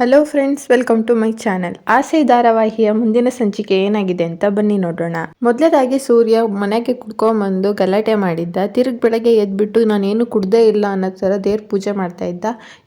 Hello friends welcome to my channel ಆಸೆ ಧಾರಾವಾಹಿಯ ಮುಂದಿನ ಸಂಚಿಕೆ ಏನಾಗಿದೆ ಅಂತ ಬನ್ನಿ ನೋಡೋಣ. ಮೊದಲದಾಗಿ ಸೂರ್ಯ ಮನೆಗೆ ಕುಡ್ಕೊಂಬಂದು ಗಲಾಟೆ ಮಾಡಿದ್ದ. ತಿರುಗ್ ಬೆಳಗ್ಗೆ ಎದ್ಬಿಟ್ಟು ನಾನೇನು ಕುಡ್ದೇ ಇಲ್ಲ ಅನ್ನೋ ಥರ ದೇವ್ರ ಪೂಜೆ ಮಾಡ್ತಾ ಇದ್ದ.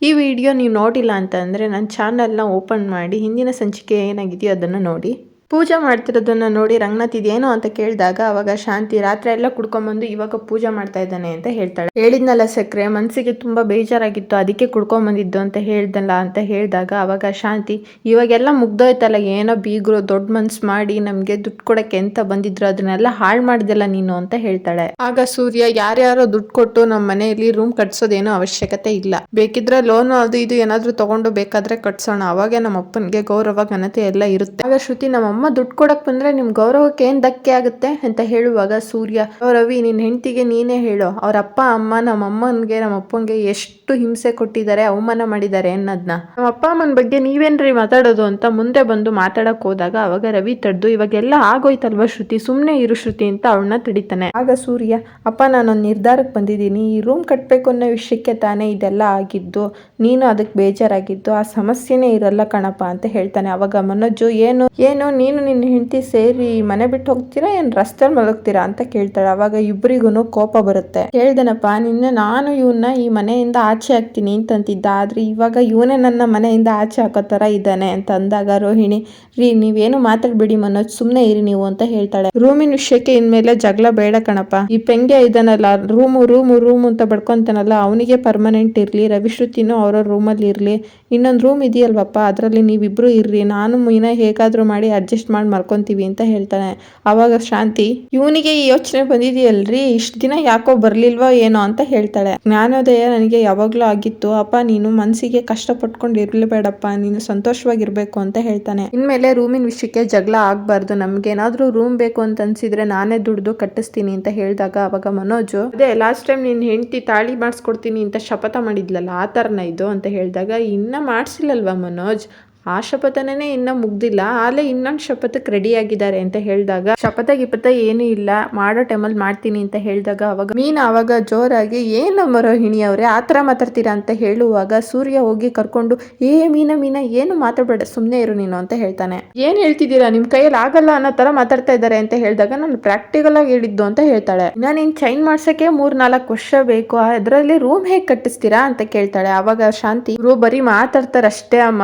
ಈ ವಿಡಿಯೋ ನೀವು ನೋಡಿಲ್ಲ ಅಂತಂದರೆ ನನ್ನ ಚಾನಲ್ನ ಓಪನ್ ಮಾಡಿ ಹಿಂದಿನ ಸಂಚಿಕೆ ಏನಾಗಿದೆಯೋ ಅದನ್ನು ನೋಡಿ. ಪೂಜೆ ಮಾಡ್ತಿರೋದನ್ನು ನೋಡಿ ರಂಗನಾಥ್ ಇದೇನು ಅಂತ ಕೇಳಿದಾಗ ಅವಾಗ ಶಾಂತಿ ರಾತ್ರಿ ಎಲ್ಲ ಕುಡ್ಕೊಂಬಂದು ಇವಾಗ ಪೂಜೆ ಮಾಡ್ತಾ ಇದ್ದಾನೆ ಅಂತ ಹೇಳ್ತಾಳೆ. ಹೇಳಿದ್ನಲ್ಲ ಸಕ್ಕರೆ ಮನಸ್ಸಿಗೆ ತುಂಬಾ ಬೇಜಾರಾಗಿತ್ತು, ಅದಕ್ಕೆ ಕುಡ್ಕೊಂಬಂದಿದ್ದು ಅಂತ ಹೇಳ್ದಲ್ಲ ಅಂತ ಹೇಳಿದಾಗ ಅವಾಗ ಶಾಂತಿ, ಇವಾಗೆಲ್ಲ ಮುಗ್ದೋಯ್ತಲ್ಲ, ಏನೋ ಬೀಗರು ದೊಡ್ಡ ಮನ್ಸು ಮಾಡಿ ನಮಗೆ ದುಡ್ಡು ಕೊಡಕ್ಕೆ ಎಂತ ಬಂದಿದ್ರು, ಅದನ್ನೆಲ್ಲ ಹಾಳು ಮಾಡಿದೆಲ್ಲ ನೀನು ಅಂತ ಹೇಳ್ತಾಳೆ. ಆಗ ಸೂರ್ಯ ಯಾರ್ಯಾರೋ ದುಡ್ಡು ಕೊಟ್ಟು ನಮ್ಮ ಮನೆಯಲ್ಲಿ ರೂಮ್ ಕಟ್ಸೋದೇನೋ ಅವಶ್ಯಕತೆ ಇಲ್ಲ. ಬೇಕಿದ್ರೆ ಲೋನ್ ಅದು ಇದು ಏನಾದರೂ ತಗೊಂಡು ಬೇಕಾದ್ರೆ ಕಟ್ಸೋಣ, ಅವಾಗೆ ನಮ್ಮ ಅಪ್ಪನಿಗೆ ಗೌರವ ಘನತೆ ಎಲ್ಲ ಇರುತ್ತೆ. ಆಗ ಶ್ರುತಿ ನಮ್ಮಮ್ಮ ದುಡ್ಡು ಕೊಡಕ್ ಬಂದ್ರೆ ನಿಮ್ ಗೌರವಕ್ಕೆ ಏನ್ ಧಕ್ಕೆ ಆಗುತ್ತೆ ಅಂತ ಹೇಳುವಾಗ ಸೂರ್ಯ "ಓ ರವಿ, ನಿನ್ ಹೆಂಡತಿಗೆ ನೀನೇ ಹೇಳು. ಅವ್ರ ಅಪ್ಪ, ಅಮ್ಮ ನಮ್ಮ ಅಮ್ಮನ್ಗೆ ನಮ್ಮ ಅಪ್ಪಂಗೆ ಎಷ್ಟು ಹಿಂಸೆ ಕೊಟ್ಟಿದ್ದಾರೆ, ಅವಮಾನ ಮಾಡಿದ್ದಾರೆ ಅನ್ನೋದ್ನ. ನಮ್ಮ ಅಪ್ಪ, ಅಮ್ಮನ ಬಗ್ಗೆ ನೀವೇನ್ರಿ ಮಾತಾಡೋದು? ಅಂತ ಮುಂದೆ ಬಂದು ಮಾತಾಡಕ್ ಹೋದಾಗ ಅವಾಗ ರವಿ ತಡ್ದು, ಇವಾಗೆಲ್ಲ ಆಗೋಯ್ತಲ್ವಾ ಶ್ರುತಿ? ಸುಮ್ನೆ ಇರು ಶ್ರುತಿ ಅಂತ ಅವಳನ್ನ ತಡಿತಾನೆ. ಆಗ ಸೂರ್ಯ, ಅಪ್ಪ ನಾನೊಂದು ನಿರ್ಧಾರಕ್ಕೆ ಬಂದಿದ್ದೀನಿ. ಈ ರೂಮ್ ಕಟ್ಟಬೇಕು ಅನ್ನೋ ವಿಷಯಕ್ಕೆ ತಾನೇ ಇದೆಲ್ಲ ಆಗಿದ್ದು, ನೀನು ಅದಕ್ಕೆ ಬೇಜಾರಾಗಿದ್ದು, ಆ ಸಮಸ್ಯೆನೇ ಇರಲ್ಲ ಕಣಪ್ಪ ಅಂತ ಹೇಳ್ತಾನೆ. ಅವಾಗ ಮನೋಜು, ಏನು ಏನು, ನೀನು ನಿನ್ನ ಹೆಂಡತಿ ಸೇರಿ ಮನೆ ಬಿಟ್ಟು ಹೋಗ್ತೀರಾ? ಏನು ರಸ್ತೆಯಲ್ಲಿ ಮಲಗ್ತೀರಾ ಅಂತ ಕೇಳ್ತಾಳೆ. ಅವಾಗ ಇಬ್ಬರಿಗೂ ಕೋಪ ಬರುತ್ತೆ. ಹೇಳ್ದನಪ್ಪ ನಿನ್ನೆ ನಾನು ಇವನ್ನ ಈ ಮನೆಯಿಂದ ಆಚೆ ಹಾಕ್ತೀನಿ ಅಂತಂತಿದ್ದ. ಆದ್ರೆ ಇವಾಗ ಇವನೇ ನನ್ನ ಮನೆಯಿಂದ ಆಚೆ ಹಾಕೋ ತರ ಇದ್ದಾನೆ ಅಂತ ಅಂದಾಗ ರೋಹಿಣಿ, ರೀ, ನೀವೇನು ಮಾತಾಡ್ಬಿಡಿ ಮನೋಜ್ ಸುಮ್ಮನೆ ಇರಿ ನೀವು ಅಂತ ಹೇಳ್ತಾಳೆ. ರೂಮಿನ ವಿಷಯಕ್ಕೆ ಇನ್ಮೇಲೆ ಜಗಳ ಬೇಡ ಕಣಪ್ಪ. ಈ ಪೆಂಗೆ ಇದನ್ನಲ್ಲ ರೂಮು ರೂಮು, ರೂಮ್ ಅಂತ ಬಡ್ಕೊಂತಾನಲ್ಲ, ಅವನಿಗೆ ಪರ್ಮನೆಂಟ್ ಇರ್ಲಿ, ರವಿಶ್ರುತಿನೂ ಅವರ ರೂಮಲ್ಲಿ ಇರ್ಲಿ. ಇನ್ನೊಂದು ರೂಮ್ ಇದೆಯಲ್ವಪ್ಪ, ಅದರಲ್ಲಿ ನೀವಿಬ್ರು ಇರ್ರಿ. ನಾನು ಮೀನ ಹೇಗಾದರೂ ಮಾಡಿ ಅಡ್ಜಸ್ಟ್ ಮಾಡಿ ಮರ್ಕೊಂತೀವಿ ಅಂತ ಹೇಳ್ತಾನೆ. ಅವಾಗ ಶಾಂತಿ, ಇವನಿಗೆ ಈ ಯೋಚನೆ ಬಂದಿದೆಯಲ್ರಿ? ಇಷ್ಟು ದಿನ ಯಾಕೋ ಬರ್ಲಿಲ್ವೋ ಏನೋ ಅಂತ ಹೇಳ್ತಾಳೆ. ಜ್ಞಾನೋದಯ ನನಗೆ ಯಾವಾಗಲೂ ಆಗಿತ್ತು. ಅಪ್ಪ, ನೀನು ಮನಸ್ಸಿಗೆ ಕಷ್ಟಪಟ್ಕೊಂಡು ಇರ್ಲೇಬೇಡಪ್ಪ. ನೀನು ಸಂತೋಷವಾಗಿರ್ಬೇಕು ಅಂತ ಹೇಳ್ತಾನೆ. ಇನ್ಮೇಲೆ ರೂಮಿನ ವಿಷಯಕ್ಕೆ ಜಗಳ ಆಗ್ಬಾರ್ದು. ನಮ್ಗೇನಾದ್ರೂ ರೂಮ್ ಬೇಕು ಅಂತ ಅನ್ಸಿದ್ರೆ ನಾನೇ ದುಡ್ದು ಕಟ್ಟಿಸ್ತೀನಿ ಅಂತ ಹೇಳಿದಾಗ ಅವಾಗ ಮನೋಜು, ಅದೇ ಲಾಸ್ಟ್ ಟೈಮ್ ನಿನ್ನ ಹೆಂಡತಿ ತಾಳಿ ಮಾಡಿಸ್ಕೊಡ್ತೀನಿ ಅಂತ ಶಪಥ ಮಾಡಿದ್ಲಲ್ಲ, ಆ ಥರನ ಇದು? ಅಂತ ಹೇಳಿದಾಗ, ಇನ್ನ ಮಾಡಿಸಿಲ್ಲಲ್ವಾ ಮನೋಜ್? ಆ ಶಪಥನೇ ಇನ್ನ ಮುಗ್ದಿಲ್ಲ ಆಲೇ ಇನ್ನೊಂದು ಶಪಥಕ್ಕೆ ರೆಡಿ ಆಗಿದ್ದಾರೆ ಅಂತ ಹೇಳಿದಾಗ, ಶಪಥ ಗಿಪಥ ಏನೂ ಇಲ್ಲ, ಮಾಡೋ ಟೈಮಲ್ಲಿ ಮಾಡ್ತೀನಿ ಅಂತ ಹೇಳಿದಾಗ ಅವಾಗ ಮೀನು ಅವಾಗ ಜೋರಾಗಿ, ಏನು ಮರೋಹಿಣಿ ಅವರೇ, ಆ ಥರ ಮಾತಾಡ್ತೀರಾ ಅಂತ ಹೇಳುವಾಗ ಸೂರ್ಯ ಹೋಗಿ ಕರ್ಕೊಂಡು, ಏ ಮೀನ ಮೀನ, ಏನು ಮಾತಾಡಬೇಡ ಸುಮ್ಮನೆ ಇರು ನೀನು ಅಂತ ಹೇಳ್ತಾನೆ. ಏನು ಹೇಳ್ತಿದ್ದೀರಾ ನಿಮ್ಮ ಕೈಯಲ್ಲಿ ಆಗಲ್ಲ ಅನ್ನೋ ಥರ ಮಾತಾಡ್ತಾ ಇದ್ದಾರೆ ಅಂತ ಹೇಳಿದಾಗ ನಾನು ಪ್ರಾಕ್ಟಿಕಲ್ ಆಗಿ ಹೇಳಿದ್ದು ಅಂತ ಹೇಳ್ತಾಳೆ. ನಾನು ನೀನು ಚೈನ್ ಮಾಡ್ಸೋಕ್ಕೆ ಮೂರು ನಾಲ್ಕು ವರ್ಷ ಬೇಕು, ಅದರಲ್ಲಿ ರೂಮ್ ಹೇಗೆ ಕಟ್ಟಿಸ್ತೀರಾ ಅಂತ ಕೇಳ್ತಾಳೆ. ಅವಾಗ ಶಾಂತಿ, ಇವರು ಬರೀ ಮಾತಾಡ್ತಾರಷ್ಟೇ ಅಮ್ಮ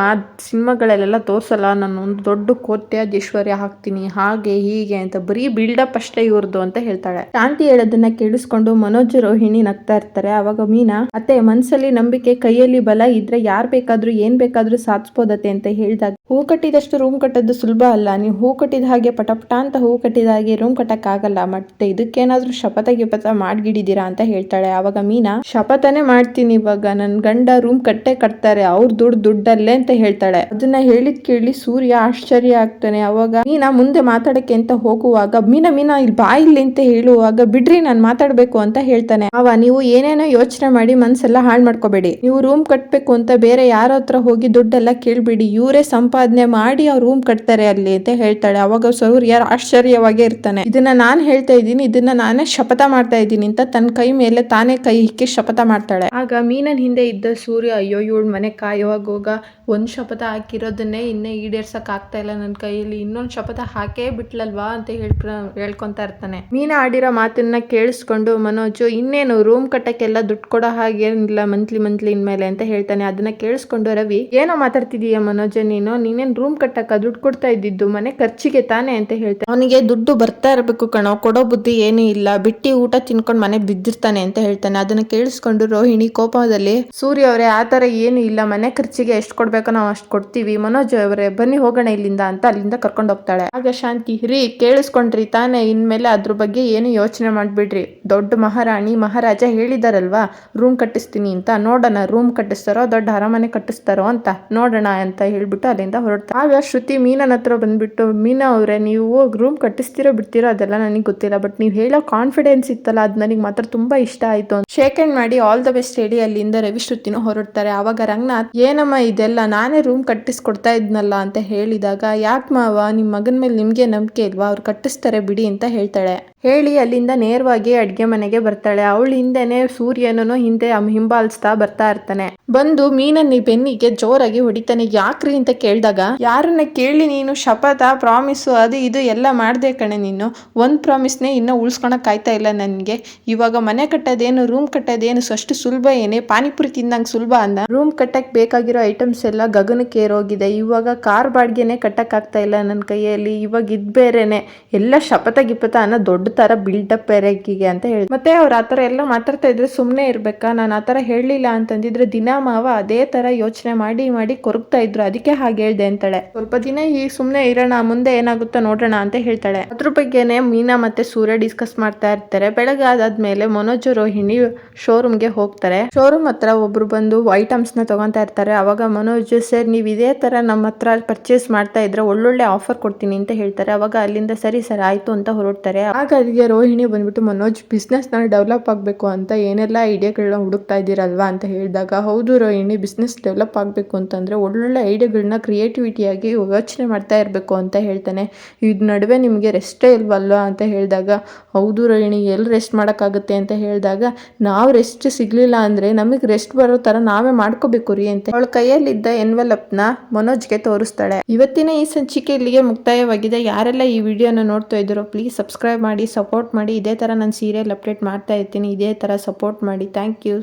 ಅಮ್ಮ ಸಿನಿಮಾಗಳಲ್ಲೆಲ್ಲ ತೋರಿಸಲ್ಲ, ನಾನು ಒಂದು ದೊಡ್ಡ ಕೋಟ್ಯಾಧೀಶ್ವರ್ಯ ಹಾಕ್ತೀನಿ ಹಾಗೆ ಹೀಗೆ ಅಂತ ಬರೀ ಬಿಲ್ಡಪ್ ಅಷ್ಟೇ ಇವ್ರದ್ದು ಅಂತ ಹೇಳ್ತಾಳೆ. ಶಾಂತಿ ಹೇಳೋದನ್ನ ಕೇಳಿಸ್ಕೊಂಡು ಮನೋಜ್ ರೋಹಿಣಿ ನಗ್ತಾ ಇರ್ತಾರೆ. ಅವಾಗ ಮೀನಾ, ಅತ್ತೆ, ಮನ್ಸಲ್ಲಿ ನಂಬಿಕೆ, ಕೈಯಲ್ಲಿ ಬಲ ಇದ್ರೆ ಯಾರ್ ಬೇಕಾದ್ರೂ, ಏನ್ ಬೇಕಾದ್ರೂ ಸಾಧಿಸ್ಬೋದತ್ತೆ ಅಂತ ಹೇಳಿದಾಗ, ಹೂ ಕಟ್ಟಿದಷ್ಟು ರೂಮ್ ಕಟ್ಟೋದು ಸುಲಭ ಅಲ್ಲ, ನೀವು ಹೂ ಕಟ್ಟಿದ ಹಾಗೆ ಪಟಪಟ ಅಂತ ಹೂ ಕಟ್ಟಿದ ಹಾಗೆ ರೂಮ್ ಕಟ್ಟಕ್ ಆಗಲ್ಲ, ಮತ್ತೆ ಇದಕ್ಕೇನಾದ್ರೂ ಶಪಥ ಗಿಪಥ ಮಾಡ್ಗಿಡಿದೀರಾ ಅಂತ ಹೇಳ್ತಾಳೆ. ಅವಾಗ ಮೀನಾ, ಶಪಥನೇ ಮಾಡ್ತೀನಿ ಇವಾಗ, ನನ್ ಗಂಡ ರೂಮ್ ಕಟ್ಟೆ ಕಟ್ತಾರೆ, ಅವ್ರ ದುಡ್ಡು ದುಡ್ಡಲ್ಲೇ ಅಂತ ಹೇಳ್ತಾಳೆ. ಅದನ್ನ ಹೇಳಿದ್ ಕೇಳಿ ಸೂರ್ಯ ಆಶ್ಚರ್ಯ ಆಗ್ತಾನೆ. ಅವಾಗ ಮೀನಾ ಮುಂದೆ ಮಾತಾಡಕ್ಕೆ ಅಂತ ಹೋಗುವಾಗ, ಮೀನಾ ಮೀನಾ ಇಲ್ಲಿ ಬಾ, ಇಲ್ಲಿ ಅಂತ ಹೇಳುವಾಗ, ಬಿಡ್ರಿ, ನಾನು ಮಾತಾಡ್ಬೇಕು ಅಂತ ಹೇಳ್ತಾನೆ. ಅವ, ನೀವು ಏನೇನೋ ಯೋಚನೆ ಮಾಡಿ ಮನ್ಸೆಲ್ಲ ಹಾಳು ಮಾಡ್ಕೋಬೇಡಿ. ನೀವು ರೂಮ್ ಕಟ್ಬೇಕು ಅಂತ ಬೇರೆ ಯಾರ ಹತ್ರ ಹೋಗಿ ದುಡ್ಡೆಲ್ಲ ಕೇಳ್ಬಿಡಿ. ಇವರೇ ಸಂಪಾದನೆ ಮಾಡಿ ಅವ್ರ ರೂಮ್ ಕಟ್ತಾರೆ ಅಲ್ಲಿ ಅಂತ ಹೇಳ್ತಾಳೆ. ಅವಾಗ ಸೂರ್ಯ ಆಶ್ಚರ್ಯವಾಗೇ ಇರ್ತಾನೆ. ಇದನ್ನ ನಾನು ಹೇಳ್ತಾ ಇದ್ದೀನಿ, ಇದನ್ನ ನಾನೇ ಶಪಥ ಮಾಡ್ತಾ ಇದ್ದೀನಿ ಅಂತ ತನ್ನ ಕೈ ಮೇಲೆ ತಾನೇ ಕೈ ಇಕ್ಕಿ ಶಪಥ ಮಾಡ್ತಾಳೆ. ಆಗ ಮೀನನ್ ಹಿಂದೆ ಇದ್ದ ಸೂರ್ಯ, ಅಯ್ಯೋ, ಇವಳು ಮನೆ ಕಾಯುವಾಗ ಹೋಗ. ಒಂದ್ ಶಪಥ ಹಾಕಿರೋದನ್ನೇ ಇನ್ನೇ ಈಡೇರ್ಸಕ್ ಆಗ್ತಾ ಇಲ್ಲ ನನ್ನ ಕೈಯಲ್ಲಿ. ಇನ್ನೊಂದು ಶಪಥ ಹಾಕೇ ಬಿಟ್ಲಲ್ವಾ ಅಂತ ಹೇಳ್ಕ ಹೇಳ್ಕೊಂತಾ ಇರ್ತಾನೆ. ಮೀನ ಆಡಿರೋ ಮಾತನ್ನ ಕೇಳಿಸ್ಕೊಂಡು ಮನೋಜು ಇನ್ನೇನು ರೂಮ್ ಕಟ್ಟಕ್ಕೆಲ್ಲ ದುಡ್ಡು ಕೊಡೋ ಹಾಗೇನಿಲ್ಲ ಮಂತ್ಲಿ ಮಂತ್ಲಿ ಇನ್ಮೇಲೆ ಅಂತ ಹೇಳ್ತಾನೆ. ಅದನ್ನ ಕೇಳಿಸ್ಕೊಂಡು ರವಿ ಏನೋ ಮಾತಾಡ್ತಿದೀಯ ಮನೋಜ ನೀನು? ನೀನೇನ್ ರೂಮ್ ಕಟ್ಟಕ್ಕ ದುಡ್ಡು ಕೊಡ್ತಾ ಇದ್ದಿದ್ದು? ಮನೆ ಖರ್ಚಿಗೆ ತಾನೆ ಅಂತ ಹೇಳ್ತಾನೆ ಅವನಿಗೆ ದುಡ್ಡು ಬರ್ತಾ ಇರಬೇಕು ಕಣೋ ಕೊಡೋ ಬುದ್ಧಿ ಏನೂ ಇಲ್ಲ. ಬಿಟ್ಟಿ ಊಟ ತಿನ್ಕೊಂಡು ಮನೆ ಬಿದ್ದಿರ್ತಾನೆ ಅಂತ ಹೇಳ್ತಾನೆ. ಅದನ್ನ ಕೇಳಿಸ್ಕೊಂಡು ರೋಹಿಣಿ ಕೋಪದಲ್ಲಿ ಸೂರ್ಯ ಅವರೇ ಆ ಥರ ಏನು ಇಲ್ಲ. ಮನೆ ಖರ್ಚಿಗೆ ಎಷ್ಟು ಕೊಡ್ಬೇಕೋ ನಾವು ಅಷ್ಟು ಕೊಡ್ತೀವಿ. ಮನೋಜ್ ಅವರೇ, ಬನ್ನಿ ಹೋಗೋಣ ಇಲ್ಲಿಂದ ಅಂತ ಅಲ್ಲಿಂದ ಕರ್ಕೊಂಡು ಹೋಗ್ತಾಳೆ. ಆಗ ಶಾಂತಿ, ರೀ, ಕೇಳಿಸ್ಕೊಂಡ್ರಿ ತಾನೇ. ಇನ್ಮೇಲೆ ಅದ್ರ ಬಗ್ಗೆ ಏನು ಯೋಚನೆ ಮಾಡ್ಬಿಡ್ರಿ. ದೊಡ್ಡ ಮಹಾರಾಣಿ, ಮಹಾರಾಜ ಹೇಳಿದಾರಲ್ವಾ ರೂಮ್ ಕಟ್ಟಿಸ್ತೀನಿ ಅಂತ. ನೋಡೋಣ ರೂಮ್ ಕಟ್ಟಿಸ್ತಾರೋ, ದೊಡ್ಡ ಅರಮನೆ ಕಟ್ಟಿಸ್ತಾರೋ ಅಂತ. ನೋಡೋಣ ಅಂತ ಹೇಳ್ಬಿಟ್ಟು ಅಲ್ಲಿಂದ ಹೊರಡ್ತಾರೆ ಆಗ ಶ್ರುತಿ ಮೀನನ ಹತ್ರ ಬಂದ್ಬಿಟ್ಟು, ಮೀನಾ ಅವರೇ, ನೀವು ರೂಮ್ ಕಟ್ಟಿಸ್ತೀರೋ, ಬಿಡ್ತೀರೋ ಅದೆಲ್ಲ ನನಗೆ ಗೊತ್ತಿಲ್ಲ. ಬಟ್ ನೀವು ಹೇಳೋ ಕಾನ್ಫಿಡೆನ್ಸ್ ಇತ್ತಲ್ಲ, ಅದು ನನಗೆ ಮಾತ್ರ ತುಂಬಾ ಇಷ್ಟ ಆಯ್ತು ಶೇಕ್ ಮಾಡಿ ಆಲ್ ದ ಬೆಸ್ಟ್ ಹೇಳಿ ಅಲ್ಲಿಂದ ರವಿ ಶ್ರುತಿನೂ ಹೊರಡ್ತಾರೆ. ಅವಾಗ ರಂಗನಾಥ್, ಏನಮ್ಮ ಇದೆಲ್ಲ ನಾನೇ ರೂಮ್ ಕಟ್ಟಿಸ್ಕೊಡ್ತಾ ಇದ್ನಲ್ಲ ಅಂತ ಹೇಳಿದಾಗ, ಯಾಕೆ ಮಾವ ನಿಮ್ಮ ಮಗನ ಮೇಲೆ ನಿಮಗೆ ನಂಬಿಕೆ ಇಲ್ವಾ? ಅವ್ರು ಕಟ್ಟಿಸ್ತಾರೆ ಬಿಡಿ ಅಂತ ಹೇಳ್ತಾಳೆ. ಹೇಳಿ ಅಲ್ಲಿಂದ ನೇರವಾಗಿ ಅಡ್ಗೆ ಮನೆಗೆ ಬರ್ತಾಳೆ. ಅವಳ ಹಿಂದೆನೆ ಸೂರ್ಯನೂ ಹಿಂದೆ ಹಿಂಬಾಲಿಸ್ತಾ ಬರ್ತಾ ಇರ್ತಾನೆ. ಬಂದು ಮೀನನ್ನ ಬೆನ್ನಿಗೆ ಜೋರಾಗಿ ಹೊಡಿತಾನೆ. ಯಾಕ್ರಿ ಅಂತ ಕೇಳಿದಾಗ, ಯಾರನ್ನ ಕೇಳಿ ನೀನು ಶಪಥ, ಪ್ರಾಮಿಸು, ಅದು ಇದು ಎಲ್ಲ ಮಾಡ್ದೆ ಕಣೆ ನೀನು. ಒಂದ್ ಪ್ರಾಮಿಸ್ನೇ ಇನ್ನೂ ಉಳ್ಸ್ಕೊಳಕ್ ಆಯ್ತಾ ಇಲ್ಲ ನನಗೆ. ಇವಾಗ ಮನೆ ಕಟ್ಟೋದೇನು, ರೂಮ್ ಕಟ್ಟೋದೇನು ಅಷ್ಟು ಸುಲಭ ಏನೇ? ಪಾನಿಪುರಿ ತಿಂದಂಗೆ ಸುಲಭ ಅಂದ. ರೂಮ್ ಕಟ್ಟಕ್ ಬೇಕಾಗಿರೋ ಐಟಮ್ಸ್ ಎಲ್ಲ ಗಗನಕ್ಕೆ ಏರೋಗಿದೆ ಇವಾಗ ಕಾರ್ ಬಾಡ್ಗೆನೆ ಕಟ್ಟಕ್ ಆಗ್ತಾ ಇಲ್ಲ ನನ್ನ ಕೈಯಲ್ಲಿ. ಇವಾಗ ಇದ್ ಬೇರೆನೆ. ಎಲ್ಲ ಶಪಥ ಗಿಪಥ ಅನ್ನೋ ದೊಡ್ಡ ತರ ಬಿಲ್ಡಪ್ ಪೆರಗಿಗೆ ಅಂತ ಹೇಳಿ. ಮತ್ತೆ ಅವ್ರು ಆತರ ಎಲ್ಲ ಮಾತಾಡ್ತಾ ಇದ್ರೆ ಸುಮ್ನೆ ಇರ್ಬೇಕಾ? ನಾನು ಆತರ ಹೇಳಲಿಲ್ಲ ಅಂತಂದಿದ್ರೆ ದಿನ ಮಾವ ಅದೇ ತರ ಯೋಚನೆ ಮಾಡಿ ಮಾಡಿ ಕೊರಗ್ತಾ ಇದ್ರು. ಅದಕ್ಕೆ ಹಾಗೆ ಹೇಳ್ದೆ ಅಂತಾಳೆ. ಸ್ವಲ್ಪ ದಿನ ಈ ಸುಮ್ನೆ ಇರೋಣ, ಮುಂದೆ ಏನಾಗುತ್ತೋ ನೋಡೋಣ ಅಂತ ಹೇಳ್ತಾಳೆ. ಅದ್ರ ಬಗ್ಗೆನೆ ಮೀನಾ ಮತ್ತೆ ಸೂರ್ಯ ಡಿಸ್ಕಸ್ ಮಾಡ್ತಾ ಇರ್ತಾರೆ. ಬೆಳಗ್ಗೆ ಅದಾದ್ಮೇಲೆ ಮನೋಜ್ ರೋಹಿಣಿ ಶೋರೂಮ್ಗೆ ಹೋಗ್ತಾರೆ. ಶೋರೂಮ್ ಹತ್ರ ಒಬ್ರು ಬಂದು ಐಟಮ್ಸ್ನ ತಗೊಂತಾ ಇರ್ತಾರೆ. ಅವಾಗ ಮನೋಜ್, ಸರ್, ನೀವು ಇದೇ ತರ ನಮ್ಮ ಹತ್ರ ಪರ್ಚೇಸ್ ಮಾಡ್ತಾ ಇದ್ರೆ ಒಳ್ಳೊಳ್ಳೆ ಆಫರ್ ಕೊಡ್ತೀನಿ ಅಂತ ಹೇಳ್ತಾರೆ. ಅವಾಗ ಅಲ್ಲಿಂದ ಸರಿ, ಸರ್, ಆಯ್ತು ಅಂತ ಹೊರಡ್ತಾರೆ. ಆಗ ಅಲ್ಲಿಗೆ ರೋಹಿಣಿ ಬಂದ್ಬಿಟ್ಟು, ಮನೋಜ್ ಬಿಸ್ನೆಸ್ನ ಡೆವಲಪ್ ಆಗಬೇಕು ಅಂತ ಏನೆಲ್ಲ ಐಡಿಯಾಗಳನ್ನ ಹುಡುಕ್ತಾ ಇದ್ದೀರಲ್ವಾ? ಅಂತ ಹೇಳಿದಾಗ, ಹೌದು ರೋಹಿಣಿ ಬಿಸ್ನೆಸ್ ಡೆವಲಪ್ ಆಗಬೇಕು ಅಂತಂದರೆ ಒಳ್ಳೊಳ್ಳೆ ಐಡಿಯಾಗಳನ್ನ ಕ್ರಿಯೇಟಿವಿಟಿಯಾಗಿ ಯೋಚನೆ ಮಾಡ್ತಾ ಇರಬೇಕು ಅಂತ ಹೇಳ್ತಾನೆ. ಇದು ನಡುವೆ ನಿಮಗೆ ರೆಸ್ಟೇ ಇಲ್ವಲ್ವಾ? ಅಂತ ಹೇಳಿದಾಗ, ಹೌದು ರೋಹಿಣಿ ಎಲ್ಲಿ ರೆಸ್ಟ್ ಮಾಡೋಕ್ಕಾಗುತ್ತೆ? ಅಂತ ಹೇಳಿದಾಗ, ನಾವು ರೆಸ್ಟ್ ಸಿಗಲಿಲ್ಲ ಅಂದರೆ ನಮಗೆ ರೆಸ್ಟ್ ಬರೋ ಥರ ನಾವೇ ಮಾಡ್ಕೋಬೇಕು ರೀ, ಅಂತ ಅವಳ ಕೈಯಲ್ಲಿದ್ದ ಎನ್ವೆಲಪ್ನ ಮನೋಜ್ಗೆ ತೋರಿಸ್ತಾಳೆ. ಇವತ್ತಿನ ಈ ಸಂಚಿಕೆ ಇಲ್ಲಿಗೆ ಮುಕ್ತಾಯವಾಗಿದೆ. ಯಾರೆಲ್ಲ ಈ ವಿಡಿಯೋನ ನೋಡ್ತಾ ಇದ್ದೀರೋ ಪ್ಲೀಸ್ ಸಬ್ಸ್ಕ್ರೈಬ್ ಮಾಡಿ ಸಪೋರ್ಟ್ ಮಾಡಿ, ಇದೇ ತರ ನಾನು ಸೀರಿಯಲ್ ಅಪ್ಡೇಟ್ ಮಾಡ್ತಾ ಇರ್ತೀನಿ, ಇದೇ ತರ ಸಪೋರ್ಟ್ ಮಾಡಿ. Thank you